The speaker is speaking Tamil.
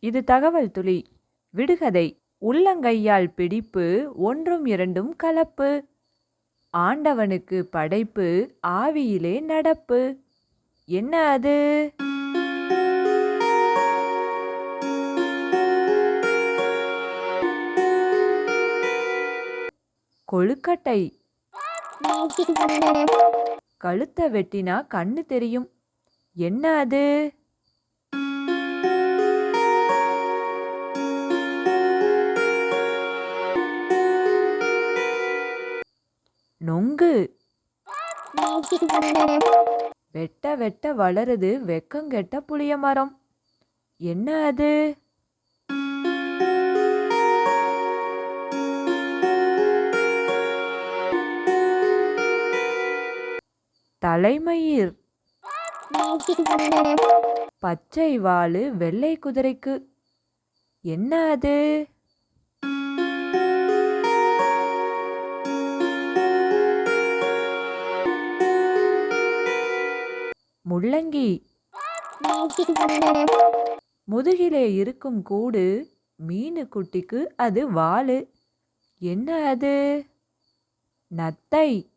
இது தகவல் துளி. விடுகதை உள்ளங்கையால் பிடிப்பு ஒன்றும் இரண்டும் கலப்பு. ஆண்டவனுக்கு படைப்பு ஆவியிலே நடப்பு. என்ன அது? கொழுக்கட்டை. கழுத்தை வெட்டினா கண்ணு தெரியும். என்ன அது? நொங்கு. வெட்ட வெட்ட வளருது வெக்கங்கெட்ட புளிய மரம். என்ன அது? தலைமயிர். பச்சை வாலு வெள்ளை குதிரைக்கு. என்ன அது? முள்ளங்கி. முதுகிலே இருக்கும் கூடு மீனு குட்டிக்கு அது வாலு. என்ன அது? நத்தை.